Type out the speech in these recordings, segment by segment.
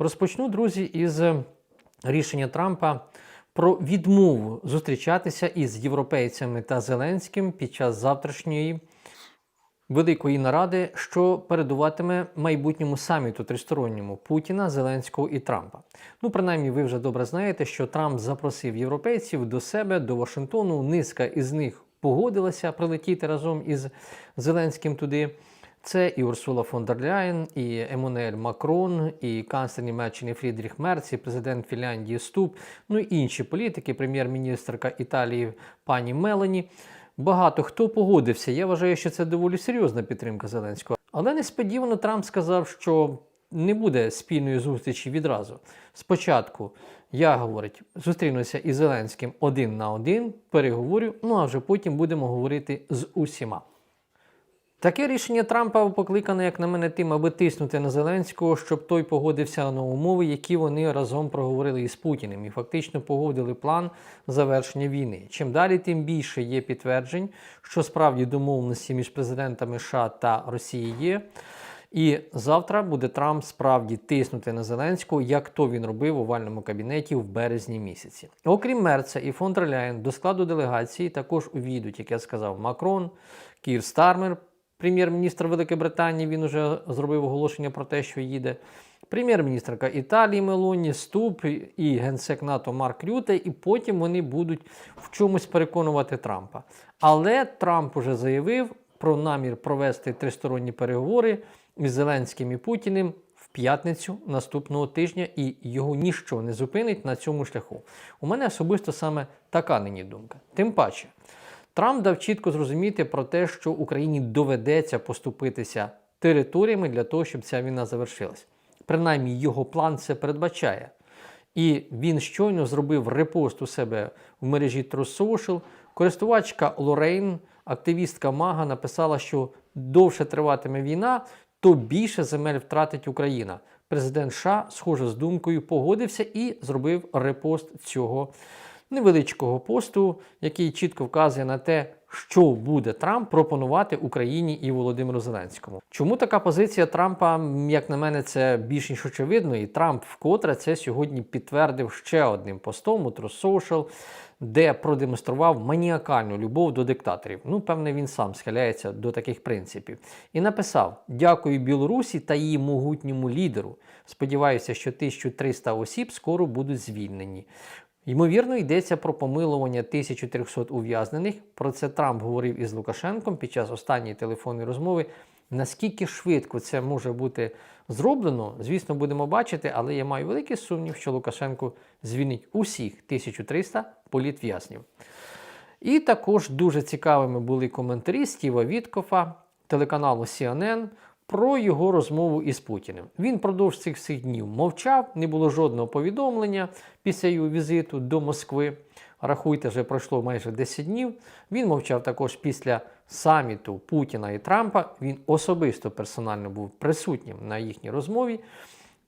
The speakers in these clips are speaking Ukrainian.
Розпочну, друзі, із рішення Трампа про відмову зустрічатися із європейцями та Зеленським під час завтрашньої великої наради, що передуватиме майбутньому саміту тристоронньому Путіна, Зеленського і Трампа. Ну, принаймні, ви вже добре знаєте, що Трамп запросив європейців до себе до Вашингтону. Низка із них погодилася прилетіти разом із Зеленським туди. Це і Урсула фон дер Ляєн, і Еммануель Макрон, і канцлер Німеччини Фрідріх Мерц, і президент Фінляндії Ступ, ну і інші політики, прем'єр-міністрка Італії пані Мелані. Багато хто погодився. Я вважаю, що це доволі серйозна підтримка Зеленського. Але несподівано Трамп сказав, що не буде спільної зустрічі відразу. Спочатку я говорить, зустрінуся із Зеленським один на один, переговорю, ну а вже потім будемо говорити з усіма. Таке рішення Трампа покликане, як на мене, тим, аби тиснути на Зеленського, щоб той погодився на умови, які вони разом проговорили із Путіним, і фактично погодили план завершення війни. Чим далі, тим більше є підтверджень, що справді домовленості між президентами США та Росії є. І завтра буде Трамп справді тиснути на Зеленського, як то він робив у овальному кабінеті в березні місяці. Окрім Мерца і фон дер Ляєн, до складу делегації також увійдуть, як я сказав, Макрон, Кір Стармер, прем'єр-міністр Великої Британії. Він уже зробив оголошення про те, що їде. Прем'єр-міністрка Італії Мелоні, Ступ і генсек НАТО Марк Рюте, і потім вони будуть в чомусь переконувати Трампа. Але Трамп уже заявив про намір провести тристоронні переговори із Зеленським і Путіним в п'ятницю наступного тижня, і його ніщо не зупинить на цьому шляху. У мене особисто саме така нині думка. Тим паче, Трамп дав чітко зрозуміти про те, що Україні доведеться поступитися територіями для того, щоб ця війна завершилась. Принаймні, його план це передбачає. І він щойно зробив репост у себе в мережі True Social. Користувачка Лорейн, активістка Мага, написала, що довше триватиме війна, то більше земель втратить Україна. Президент США, схоже з думкою, погодився і зробив репост цього невеличкого посту, який чітко вказує на те, що буде Трамп пропонувати Україні і Володимиру Зеленському. Чому така позиція Трампа, як на мене, це більш ніж очевидно, і Трамп вкотре це сьогодні підтвердив ще одним постом у True Social, де продемонстрував маніакальну любов до диктаторів. Ну, певне, він сам схиляється до таких принципів. І написав: Дякую Білорусі та її могутньому лідеру. Сподіваюся, що 1300 осіб скоро будуть звільнені. Ймовірно, йдеться про помилування 1300 ув'язнених. Про це Трамп говорив із Лукашенком під час останньої телефонної розмови. Наскільки швидко це може бути зроблено, звісно, будемо бачити, але я маю великий сумнів, що Лукашенко звільнить усіх 1300 політв'язнів. І також дуже цікавими були коментарі Стіва Віткофа, телеканалу CNN, про його розмову із Путіним. Він продовж цих всіх днів мовчав, не було жодного повідомлення після його візиту до Москви. Рахуйте, вже пройшло майже 10 днів. Він мовчав також після саміту Путіна і Трампа. Він особисто персонально був присутнім на їхній розмові.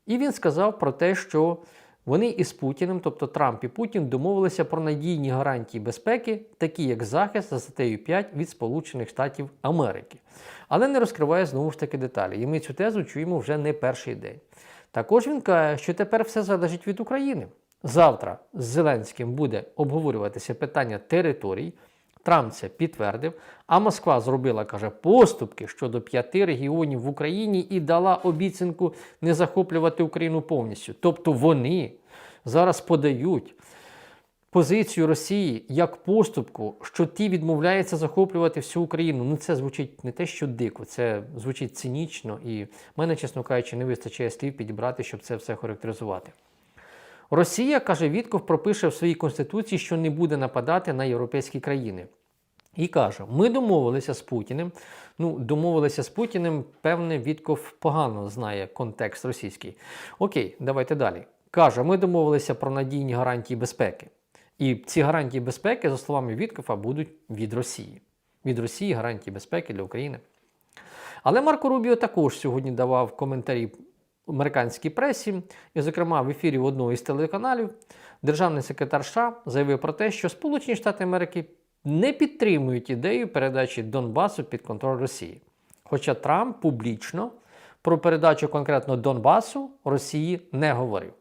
І він сказав про те, що вони із Путіним, тобто Трамп і Путін, домовилися про надійні гарантії безпеки, такі як захист за статтею 5 від Сполучених Штатів Америки. Але не розкриває знову ж таки деталі. І ми цю тезу чуємо вже не перший день. Також він каже, що тепер все залежить від України. Завтра з Зеленським буде обговорюватися питання територій. Трамп це підтвердив, а Москва зробила, каже, поступки щодо п'яти регіонів в Україні і дала обіцянку не захоплювати Україну повністю. Тобто вони зараз подають позицію Росії як поступку, що ті відмовляються захоплювати всю Україну. Ну це звучить не те, що дико, це звучить цинічно, і мене, чесно кажучи, не вистачає слів підібрати, щоб це все характеризувати. Росія, каже, Вітков пропише в своїй конституції, що не буде нападати на європейські країни. І каже: ми домовилися з Путіним. Ну, домовилися з Путіним, певне, Вітков погано знає контекст російський. Окей, давайте далі. Каже, ми домовилися про надійні гарантії безпеки. І ці гарантії безпеки, за словами Віткова, будуть від Росії. Від Росії гарантії безпеки для України. Але Марко Рубіо також сьогодні давав коментарі американській пресі, і, зокрема, в ефірі одного із телеканалів, державний секретар США заявив про те, що Сполучені Штати Америки не підтримують ідею передачі Донбасу під контроль Росії. Хоча Трамп публічно про передачу конкретно Донбасу Росії не говорив.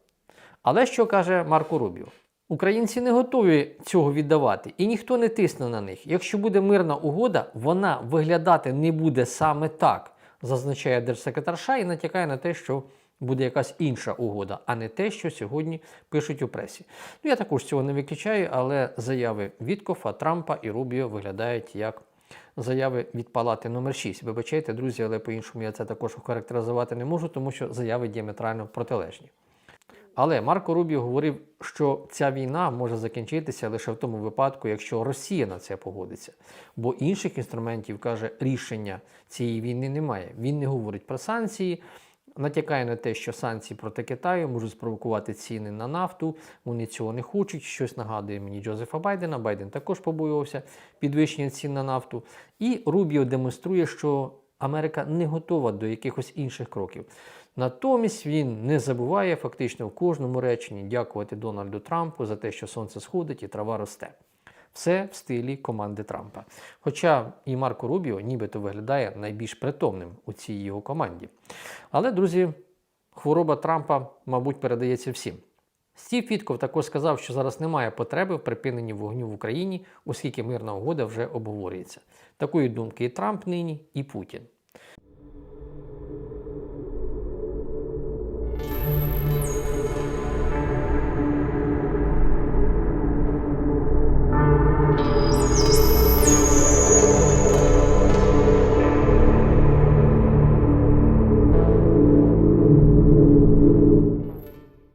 Але що каже Марко Рубіо? Українці не готові цього віддавати, і ніхто не тисне на них. Якщо буде мирна угода, вона виглядати не буде саме так, зазначає держсекретарша і натякає на те, що буде якась інша угода, а не те, що сьогодні пишуть у пресі. Ну я також цього не виключаю, але заяви Віткофа, Трампа і Рубіо виглядають як заяви від палати номер 6 Вибачайте, друзі, але по-іншому я це також охарактеризувати не можу, тому що заяви діаметрально протилежні. Але Марко Рубіо говорив, що ця війна може закінчитися лише в тому випадку, якщо Росія на це погодиться. Бо інших інструментів, каже, рішення цієї війни немає. Він не говорить про санкції, натякає на те, що санкції проти Китаю можуть спровокувати ціни на нафту. Вони цього не хочуть. Щось нагадує мені Джозефа Байдена. Байден також побоювався підвищення цін на нафту. І Рубіо демонструє, що Америка не готова до якихось інших кроків. Натомість він не забуває фактично в кожному реченні дякувати Дональду Трампу за те, що сонце сходить і трава росте. Все в стилі команди Трампа. Хоча і Марко Рубіо нібито виглядає найбільш притомним у цій його команді. Але, друзі, хвороба Трампа, мабуть, передається всім. Стів Фітков також сказав, що зараз немає потреби в припиненні вогню в Україні, оскільки мирна угода вже обговорюється. Такої думки і Трамп нині, і Путін.